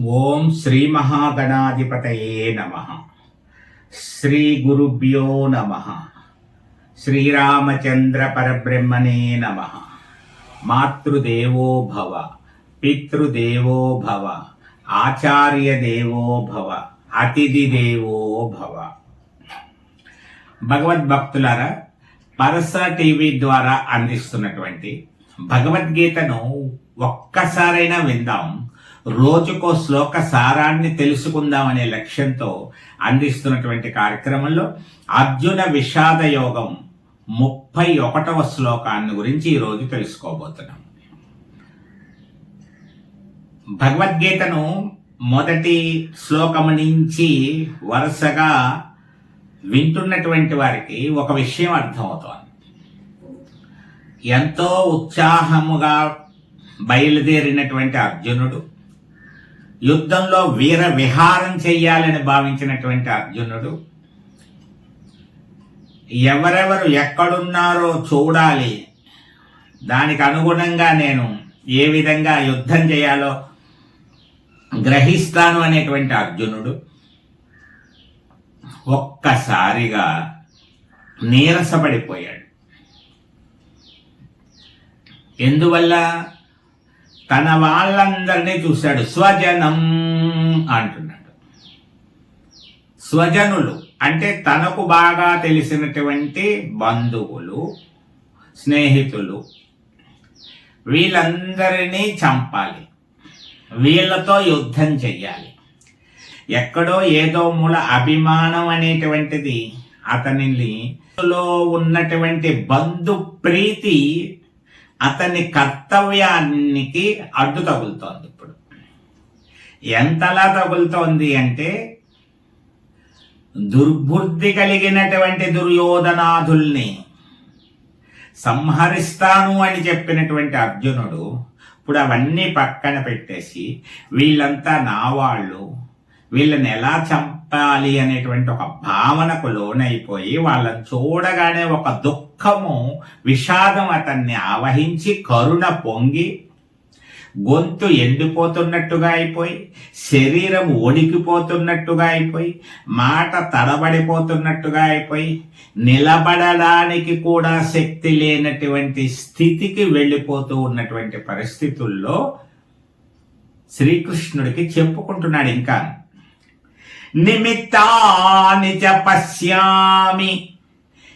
ఓం శ్రీ మహాగణాధిపతయే నమ. శ్రీ గురుభ్యో నమ. శ్రీరామచంద్ర పరబ్రహ్మణే నమ. మాతృదేవో భవ పితృదేవో భవ ఆచార్య దేవో భవ అతిథి దేవో భవ. భగవద్భక్తులారా పరస టీవీ ద్వారా అందిస్తున్నటువంటి భగవద్గీతను ఒక్కసారైనా విందాం. రోజుకో శ్లోక సారాన్ని తెలుసుకుందామనే లక్ష్యంతో అందిస్తున్నటువంటి కార్యక్రమంలో అర్జున విషాద యోగం ముప్పై ఒకటవ శ్లోకాన్ని గురించి ఈరోజు తెలుసుకోబోతున్నాం. భగవద్గీతను మొదటి శ్లోకము నుంచి వరుసగా వింటున్నటువంటి వారికి ఒక విషయం అర్థమవుతోంది. ఎంతో ఉత్సాహముగా బయలుదేరినటువంటి అర్జునుడు యుద్ధంలో వీర విహారం చెయ్యాలని భావించినటువంటి అర్జునుడు ఎవరెవరు ఎక్కడున్నారో చూడాలి. దానికి అనుగుణంగా నేను ఏ విధంగా యుద్ధం చేయాలో గ్రహిస్తాను అనేటువంటి అర్జునుడు ఒక్కసారిగా నీరసపడిపోయాడు. ఎందువల్ల? తన వాళ్ళందరినీ చూశాడు. స్వజనం అంటున్నాడు. స్వజనులు అంటే తనకు బాగా తెలిసినటువంటి బంధువులు స్నేహితులు వీళ్ళందరినీ చంపాలి. వీళ్ళతో యుద్ధం చెయ్యాలి. ఎక్కడో ఏదో మూల అభిమానం అనేటువంటిది అతనిని లో ఉన్నటువంటి బంధు ప్రీతి అతని కర్తవ్యానికి అడ్డు తగులుతోంది ఇప్పుడు. ఎంతలా తగులుతోంది అంటే దుర్బుద్ధి కలిగినటువంటి దుర్యోధనాథుల్ని సంహరిస్తాను అని చెప్పినటువంటి అర్జునుడు ఇప్పుడు అవన్నీ పక్కన పెట్టేసి వీళ్ళంతా నా వాళ్ళు వీళ్ళని ఎలా చంపాలి అనేటువంటి ఒక భావనకు లోనైపోయి వాళ్ళని చూడగానే ఒక దుఃఖము విషాదం అతన్ని ఆవహించి కరుణ పొంగి గొంతు ఎండిపోతున్నట్టుగా అయిపోయి శరీరం ఒడికిపోతున్నట్టుగా అయిపోయి మాట తడబడిపోతున్నట్టుగా అయిపోయి నిలబడడానికి కూడా శక్తి లేనటువంటి స్థితికి వెళ్ళిపోతూ ఉన్నటువంటి పరిస్థితుల్లో శ్రీకృష్ణుడికి చెప్పుకుంటున్నాడు ఇంకా. నిమిత్తాని చ పశ్యామి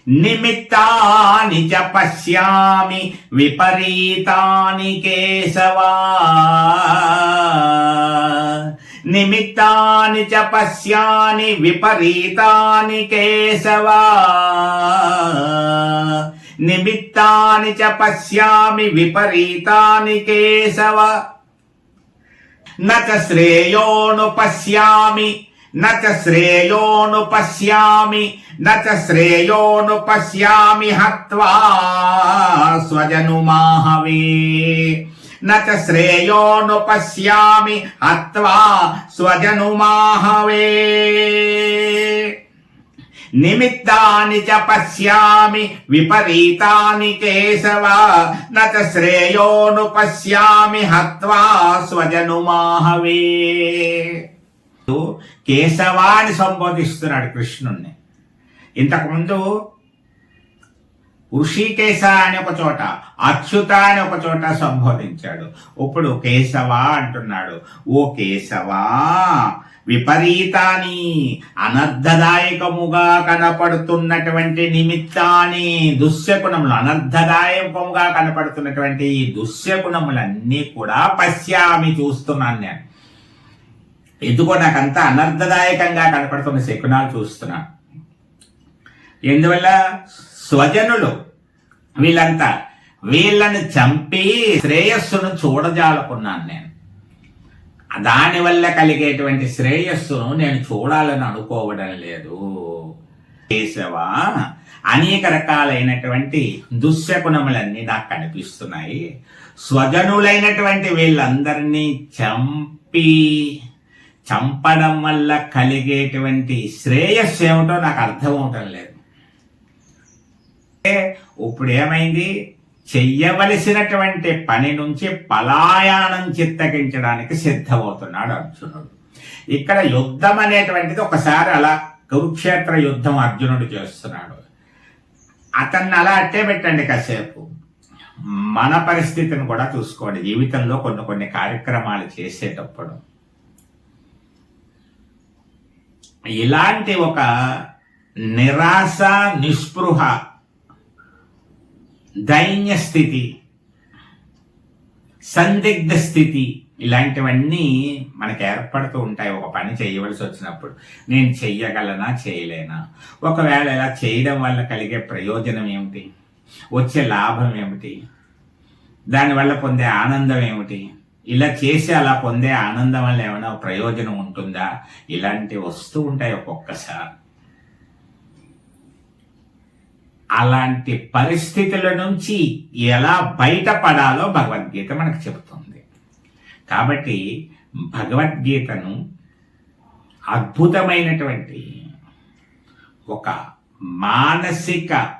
నిమిత్తాని చ పశ్యామి విపరీతాని కేశవా. నిమిత్తాని చ పశ్యాని విపరీతాని కేశవా. నిమిత్తాని చ పశ్యామి విపరీతాని కేశవ. నక శ్రేయోను పశ్యామి నచ శ్రేయోను పశ్యామి నచ శ్రేయోను పశ్యామి హత్వా స్వజనుమాహవే నచ శ్రేయోను పశ్యామి హత్వా స్వజనుమాహవే నిమిత్తాని చ పశ్యామి విపరీతాని కేశవ నచ శ్రేయోను పశ్యామి హత్వా స్వజనుమాహవే కేశవాన్ని సంబోధిస్తున్నాడు కృష్ణుణ్ణి. ఇంతకుముందు ఋషికేశ అని ఒక చోట అచ్యుత అని ఒక చోట సంబోధించాడు. ఇప్పుడు కేశవ అంటున్నాడు ఓ కేశవా విపరీతాన్ని అనర్థదాయకముగా కనపడుతున్నటువంటి నిమిత్తాన్ని దుశ్యగుణములు అనర్థదాయకముగా కనపడుతున్నటువంటి ఈ దుశ్యగుణములన్నీ కూడా పశ్యామి చూస్తున్నాను నేను. ఎందుకో నాకంతా అనర్థదాయకంగా కనపడుతున్న శకునాలు చూస్తున్నాను ఎందువల్ల? స్వజనులు వీళ్ళంతా వీళ్ళని చంపి శ్రేయస్సును చూడజాలకున్నాను నేను. దానివల్ల కలిగేటువంటి శ్రేయస్సును నేను చూడాలని అనుకోవడం లేదు. కేశవా అనేక రకాలైనటువంటి దుశ్శకుణములన్నీ నాకు కనిపిస్తున్నాయి. స్వజనులైనటువంటి వీళ్ళందరినీ చంపి చంపడం వల్ల కలిగేటువంటి శ్రేయస్సు ఏమిటో నాకు అర్థం అవటం లేదు. ఇప్పుడు ఏమైంది? చెయ్యవలసినటువంటి పని నుంచి పలాయానం చిత్తగించడానికి సిద్ధమవుతున్నాడు అర్జునుడు. ఇక్కడ యుద్ధం అనేటువంటిది ఒకసారి అలా కురుక్షేత్ర యుద్ధం అర్జునుడు చేస్తున్నాడు. అతన్ని అలా అట్టే పెట్టండి కాసేపు. మన పరిస్థితిని కూడా చూసుకోండి. జీవితంలో కొన్ని కొన్ని కార్యక్రమాలు చేసేటప్పుడు. ఇలాంటి ఒక నిరాశ నిస్పృహ దైన్య స్థితి సందిగ్ధ స్థితి ఇలాంటివన్నీ మనకు ఏర్పడుతూ ఉంటాయి. ఒక పని చేయవలసి వచ్చినప్పుడు నేను చెయ్యగలనా చేయలేనా? ఒకవేళ ఇలా చేయడం వల్ల కలిగే ప్రయోజనం ఏమిటి? వచ్చే లాభం ఏమిటి? దానివల్ల పొందే ఆనందం ఏమిటి? ఇలా చేసి అలా పొందే ఆనందం వల్ల ఏమైనా ప్రయోజనం ఉంటుందా? ఇలాంటివి వస్తూ ఉంటాయి ఒక్కొక్కసారి. అలాంటి పరిస్థితుల నుంచి ఎలా బయటపడాలో భగవద్గీత మనకు చెబుతుంది. కాబట్టి భగవద్గీతను అద్భుతమైనటువంటి ఒక మానసిక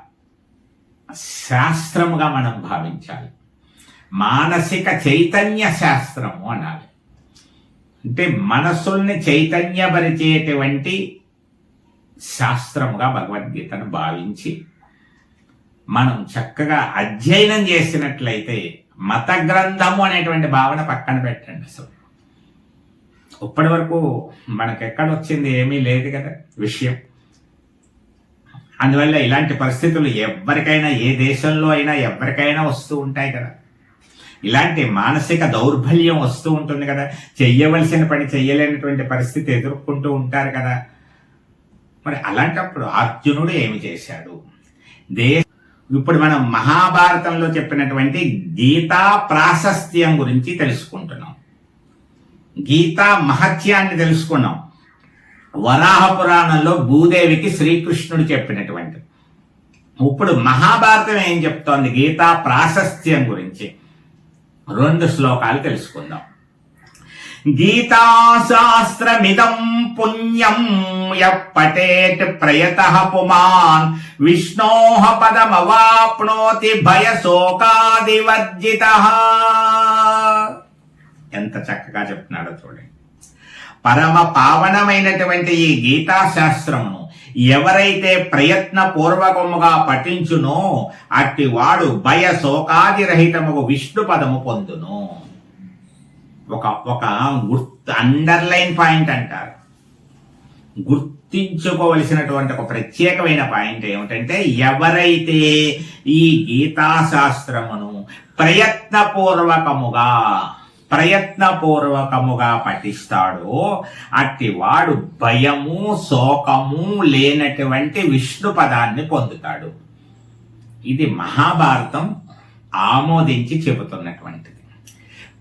శాస్త్రముగా మనం భావించాలి. మానసిక చైతన్య శాస్త్రము అనాలి. అంటే మనస్సుల్ని చైతన్యపరిచేటువంటి శాస్త్రముగా భగవద్గీతను భావించి మనం చక్కగా అధ్యయనం చేసినట్లయితే మత గ్రంథము అనేటువంటి భావన పక్కన పెట్టండి అసలు. ఇప్పటి వరకు మనకు వచ్చింది ఏమీ లేదు కదా విషయం. అందువల్ల ఇలాంటి పరిస్థితులు ఎవరికైనా ఏ దేశంలో అయినా ఎవరికైనా వస్తూ ఉంటాయి కదా. ఇలాంటి మానసిక దౌర్బల్యం వస్తూ ఉంటుంది కదా. చెయ్యవలసిన పని చెయ్యలేనటువంటి పరిస్థితి ఎదుర్కొంటూ ఉంటారు కదా. మరి అలాంటప్పుడు అర్జునుడు ఏమి చేశాడు? దే ఇప్పుడు మనం మహాభారతంలో చెప్పినటువంటి గీతా ప్రాశస్త్యం గురించి తెలుసుకుంటున్నాం. గీతా మహత్యాన్ని తెలుసుకున్నాం. వరాహ పురాణంలో భూదేవికి శ్రీకృష్ణుడు చెప్పినటువంటి. ఇప్పుడు మహాభారతం ఏం చెప్తోంది? గీతా ప్రాశస్త్యం గురించి. రెండు శ్లోకాలు తెలుసుకుందాం. గీతాశాస్త్రమిదం పుణ్యం యపటేట్ ప్రయత పుమాన్. విష్ణోహ పదమవాప్నోతి భయశోకాదివర్జిత. ఎంత చక్కగా చెప్తున్నాడో చూడండి. పరమ పావనమైనటువంటి ఈ గీతాశాస్త్రమును ఎవరైతే ప్రయత్న పూర్వకముగా పఠించునో అట్టి వాడు భయ శోకాదిరహితముకు విష్ణు పదము పొందును. ఒక ఒక గుర్తు అండర్లైన్ పాయింట్ అంటారు. గుర్తించుకోవలసినటువంటి ఒక ప్రత్యేకమైన పాయింట్ ఏమిటంటే ఎవరైతే ఈ గీతాశాస్త్రమును ప్రయత్నపూర్వకముగా ప్రయత్నపూర్వకముగా పఠిస్తాడో. అట్టి వాడు భయము శోకము లేనటువంటి విష్ణు పదాన్ని పొందుతాడు. ఇది మహాభారతం ఆమోదించి చెబుతున్నటువంటిది.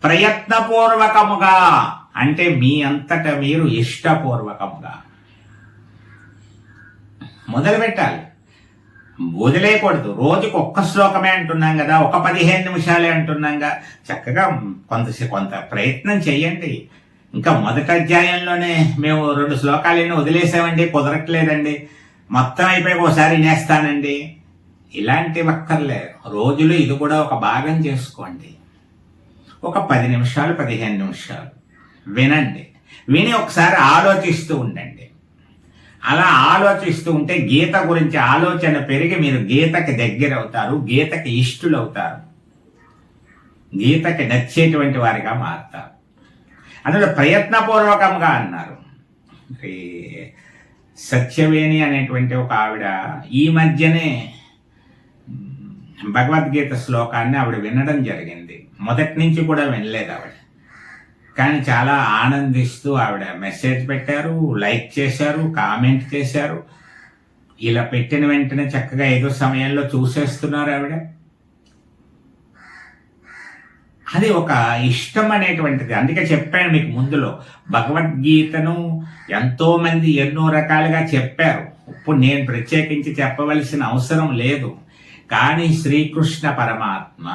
ప్రయత్నపూర్వకముగా అంటే మీ అంతట మీరు ఇష్టపూర్వకముగా. మొదలు పెట్టాలి వదిలేయకూడదు. రోజుకు ఒక్క శ్లోకమే అంటున్నాం కదా ఒక పదిహేను నిమిషాలే అంటున్నాంగా చక్కగా కొంత కొంత ప్రయత్నం చేయండి ఇంకా మొదటి అధ్యాయంలోనే మేము రెండు శ్లోకాలన్నీ వదిలేసామండి కుదరట్లేదండి. మొత్తం అయిపోయి ఒకసారి నేస్తానండి ఇలాంటి అక్కర్లే రోజులు ఇది కూడా ఒక భాగం చేసుకోండి. ఒక పది నిమిషాలు పదిహేను నిమిషాలు వినండి. విని ఒకసారి ఆలోచిస్తూ ఉండండి. అలా ఆలోచిస్తూ ఉంటే గీత గురించి ఆలోచన పెరిగి మీరు గీతకి దగ్గర అవుతారు గీతకి ఇష్టులు అవుతారు గీతకి నచ్చేటువంటి వారిగా మారుతారు. అందులో ప్రయత్నపూర్వకంగా అన్నారు. సత్యవేణి అనేటువంటి ఒక ఆవిడ ఈ మధ్యనే భగవద్గీత శ్లోకాన్ని ఆవిడ వినడం జరిగింది. మొదటి నుంచి కూడా వినలేదు ఆవిడ. కానీ చాలా ఆనందిస్తూ ఆవిడ మెసేజ్ పెట్టారు లైక్ చేశారు కామెంట్ చేశారు. ఇలా పెట్టిన వెంటనే చక్కగా ఏదో సమయంలో చూసేస్తున్నారు ఆవిడ. అది ఒక ఇష్టం అనేటువంటిది. అందుకే చెప్పాను మీకు ముందులో భగవద్గీతను ఎంతోమంది ఎన్నో రకాలుగా చెప్పారు. ఇప్పుడు నేను ప్రత్యేకించి చెప్పవలసిన అవసరం లేదు. కానీ శ్రీకృష్ణ పరమాత్మ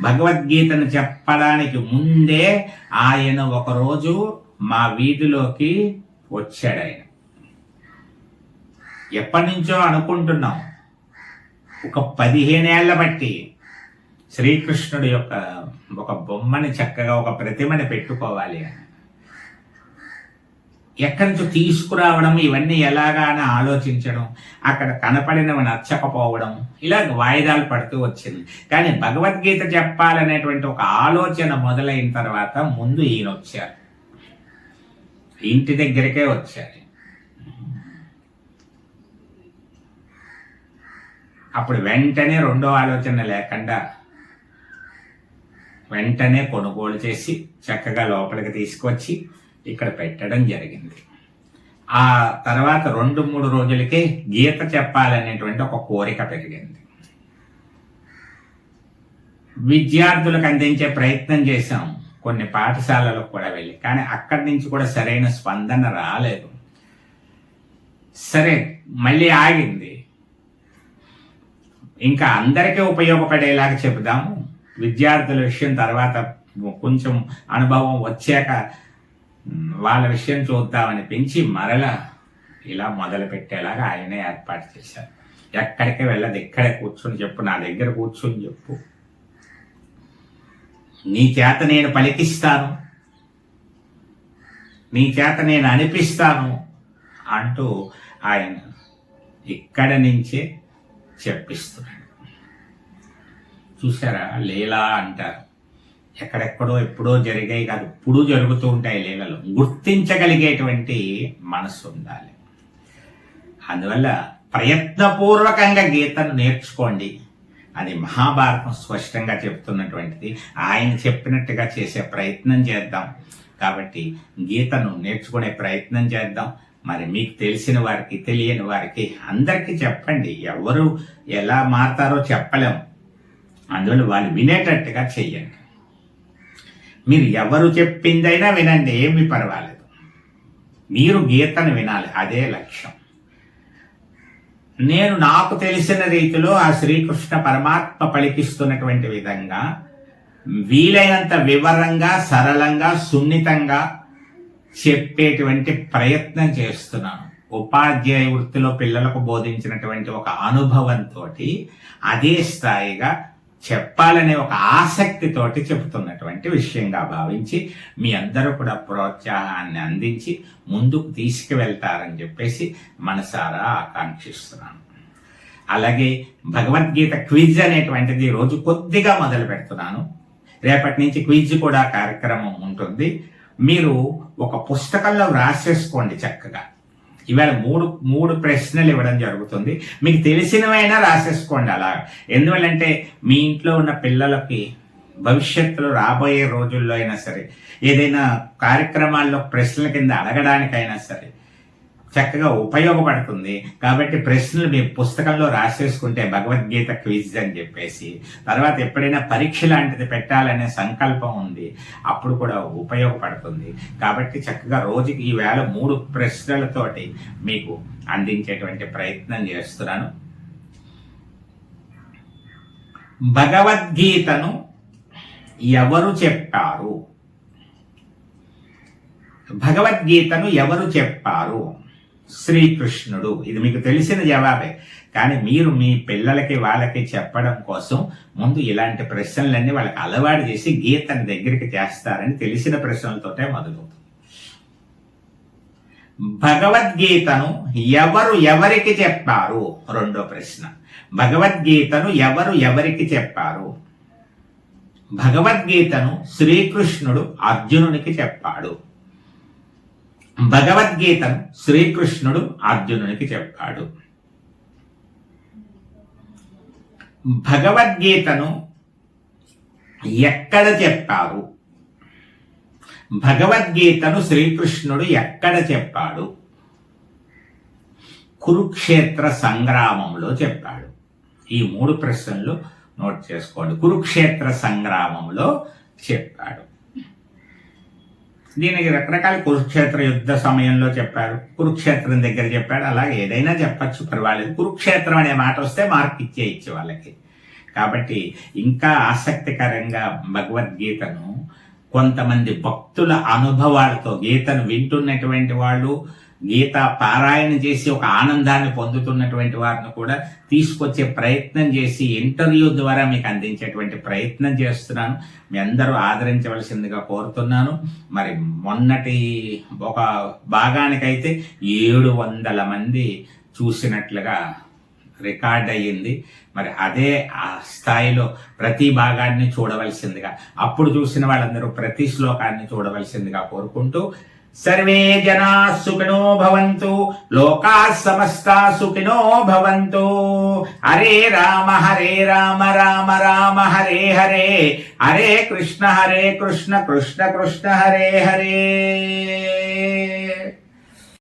భగవద్గీతను చెప్పడానికి ముందే ఆయన ఒకరోజు మా వీధిలోకి వచ్చాడు ఆయన. ఎప్పటి నుంచో అనుకుంటున్నాం. ఒక పదిహేనేళ్ళ బట్టి శ్రీకృష్ణుడి యొక్క ఒక బొమ్మని చక్కగా ఒక ప్రతిమని పెట్టుకోవాలి అని. ఎక్కడి నుంచి తీసుకురావడం ఇవన్నీ ఎలాగా అని ఆలోచించడం అక్కడ కనపడినవి నచ్చకపోవడం ఇలా వాయిదాలు పడుతూ వచ్చింది. కానీ భగవద్గీత చెప్పాలనేటువంటి ఒక ఆలోచన మొదలైన తర్వాత ముందు ఈయన వచ్చారు. ఇంటి దగ్గరికే వచ్చారు. అప్పుడు వెంటనే రెండో ఆలోచన లేకుండా వెంటనే కొనుగోలు చేసి చక్కగా లోపలికి తీసుకొచ్చి ఇక్కడ పెట్టడం జరిగింది. ఆ తర్వాత రెండు మూడు రోజులకే గీత చెప్పాలనేటువంటి ఒక కోరిక పెరిగింది. విద్యార్థులకు అందించే ప్రయత్నం చేశాం. కొన్ని పాఠశాలలకు కూడా వెళ్ళి కానీ అక్కడి నుంచి కూడా సరైన స్పందన రాలేదు. సరే మళ్ళీ ఆగింది. ఇంకా అందరికీ ఉపయోగపడేలాగా చెబుదాము. విద్యార్థుల విషయం తర్వాత కొంచెం అనుభవం వచ్చాక వాళ్ళ విషయం చూద్దామని పెంచి మరల ఇలా మొదలు పెట్టేలాగా ఆయనే ఏర్పాటు చేశారు. ఎక్కడికి వెళ్ళదు ఇక్కడే కూర్చొని చెప్పు నా దగ్గర కూర్చొని చెప్పు. నీ చేత నేను పలికిస్తాను నీ చేత నేను అనిపిస్తాను అంటూ ఆయన ఇక్కడ నుంచే చెప్పిస్తున్నాడు. చూసారా లీలా అంటారు. ఎక్కడెక్కడో ఎప్పుడో జరిగాయి కాదు. ఇప్పుడు జరుగుతూ ఉంటాయి లీలలు. గుర్తించగలిగేటువంటి మనసు ఉండాలి. అందువల్ల ప్రయత్నపూర్వకంగా గీతను నేర్చుకోండి. అది మహాభారతం స్పష్టంగా చెప్తున్నటువంటిది. ఆయన చెప్పినట్టుగా చేసే ప్రయత్నం చేద్దాం. కాబట్టి గీతను నేర్చుకునే ప్రయత్నం చేద్దాం. మరి మీకు తెలిసిన వారికి తెలియని వారికి అందరికీ చెప్పండి. ఎవరు ఎలా మారుతారో చెప్పలేం. అందువల్ల వాళ్ళు వినేటట్టుగా చెయ్యండి. మీరు ఎవరు చెప్పిందైనా వినండి ఏమి పర్వాలేదు. మీరు గీతను వినాలి అదే లక్ష్యం. నేను నాకు తెలిసిన రీతిలో ఆ శ్రీకృష్ణ పరమాత్మ పలికిస్తున్నటువంటి విధంగా వీలైనంత వివరంగా సరళంగా సున్నితంగా చెప్పేటువంటి ప్రయత్నం చేస్తున్నాను. ఉపాధ్యాయ వృత్తిలో పిల్లలకు బోధించినటువంటి ఒక అనుభవంతో అదే స్థాయిగా చెప్పాలనే ఒక ఆసక్తితోటి చెబుతున్నటువంటి విషయంగా భావించి మీ అందరూ కూడా ప్రోత్సాహాన్ని అందించి ముందుకు తీసుకువెళ్తారని చెప్పేసి మనసారా ఆకాంక్షిస్తున్నాను. అలాగే భగవద్గీత క్విజ్ అనేటువంటిది రోజు కొద్దిగా మొదలు పెడుతున్నాను. రేపటి నుంచి క్విజ్ కూడా కార్యక్రమం ఉంటుంది. మీరు ఒక పుస్తకంలో రాసేసుకోండి చక్కగా. ఇవాళ మూడు మూడు ప్రశ్నలు ఇవ్వడం జరుగుతుంది. మీకు తెలిసినవైనా రాసేసుకోండి అలా. ఎందువల్లంటే మీ ఇంట్లో ఉన్న పిల్లలకి భవిష్యత్తులో రాబోయే రోజుల్లో అయినా సరే ఏదైనా కార్యక్రమాల్లో ప్రశ్నల కింద అడగడానికైనా సరే చక్కగా ఉపయోగపడుతుంది. కాబట్టి ప్రశ్నలు మీ పుస్తకంలో రాసేసుకుంటే భగవద్గీత క్విజ్ అని చెప్పేసి తర్వాత ఎప్పుడైనా పరీక్ష లాంటిది పెట్టాలనే సంకల్పం ఉంది అప్పుడు కూడా ఉపయోగపడుతుంది. కాబట్టి చక్కగా రోజుకి ఈ వేళ మూడు ప్రశ్నలతోటి మీకు అందించేటువంటి ప్రయత్నం చేస్తున్నాను. భగవద్గీతను ఎవరు చెప్పారు? భగవద్గీతను ఎవరు చెప్పారు? శ్రీకృష్ణుడు. ఇది మీకు తెలిసిన జవాబే. కానీ మీరు మీ పిల్లలకి వాళ్ళకి చెప్పడం కోసం ముందు ఇలాంటి ప్రశ్నలన్నీ వాళ్ళకి అలవాటు చేసి గీతని దగ్గరికి చేస్తారని తెలిసిన ప్రశ్నలతోటే మొదలవుతుంది. భగవద్గీతను ఎవరు ఎవరికి చెప్పారు? రెండో ప్రశ్న. భగవద్గీతను ఎవరు ఎవరికి చెప్పారు? భగవద్గీతను శ్రీకృష్ణుడు అర్జునునికి చెప్పాడు. భగవద్గీతను శ్రీకృష్ణుడు అర్జునునికి చెప్పాడు భగవద్గీతను ఎక్కడ చెప్పారు భగవద్గీతను శ్రీకృష్ణుడు ఎక్కడ చెప్పాడు కురుక్షేత్ర సంగ్రామంలో చెప్పాడు ఈ మూడు ప్రశ్నలు నోట్ చేసుకోండి. కురుక్షేత్ర సంగ్రామంలో చెప్పాడు దీనికి రకరకాల కురుక్షేత్ర యుద్ధ సమయంలో చెప్పారు. కురుక్షేత్రం దగ్గర చెప్పాడు. అలాగే ఏదైనా చెప్పచ్చు పర్వాలేదు. కురుక్షేత్రం అనే మాట వస్తే మార్క్ ఇచ్చే ఇచ్చే వాళ్ళకి. కాబట్టి ఇంకా ఆసక్తికరంగా భగవద్గీతను కొంతమంది భక్తుల అనుభవాలతో గీతను వింటున్నటువంటి వాళ్ళు గీత పారాయణ చేసి ఒక ఆనందాన్ని పొందుతున్నటువంటి వారిని కూడా తీసుకొచ్చే ప్రయత్నం చేసి ఇంటర్వ్యూ ద్వారా మీకు అందించేటువంటి ప్రయత్నం చేస్తున్నాను. మీ అందరూ ఆదరించవలసిందిగా కోరుతున్నాను. మరి మొన్నటి ఒక భాగానికైతే ఏడు వందల మంది చూసినట్లుగా రికార్డ్ అయ్యింది. మరి అదే ఆ స్థాయిలో ప్రతి భాగాన్ని చూడవలసిందిగా అప్పుడు చూసిన వాళ్ళందరూ ప్రతి శ్లోకాన్ని చూడవలసిందిగా కోరుకుంటూ సర్వే జనా సుఖినో భవంతు లోకా సమస్తా సుఖినో భవంతు. హరే రామ హరే రామ రామ రామ హరే హరే. హరే కృష్ణ హరే కృష్ణ కృష్ణ కృష్ణ హరే హరే.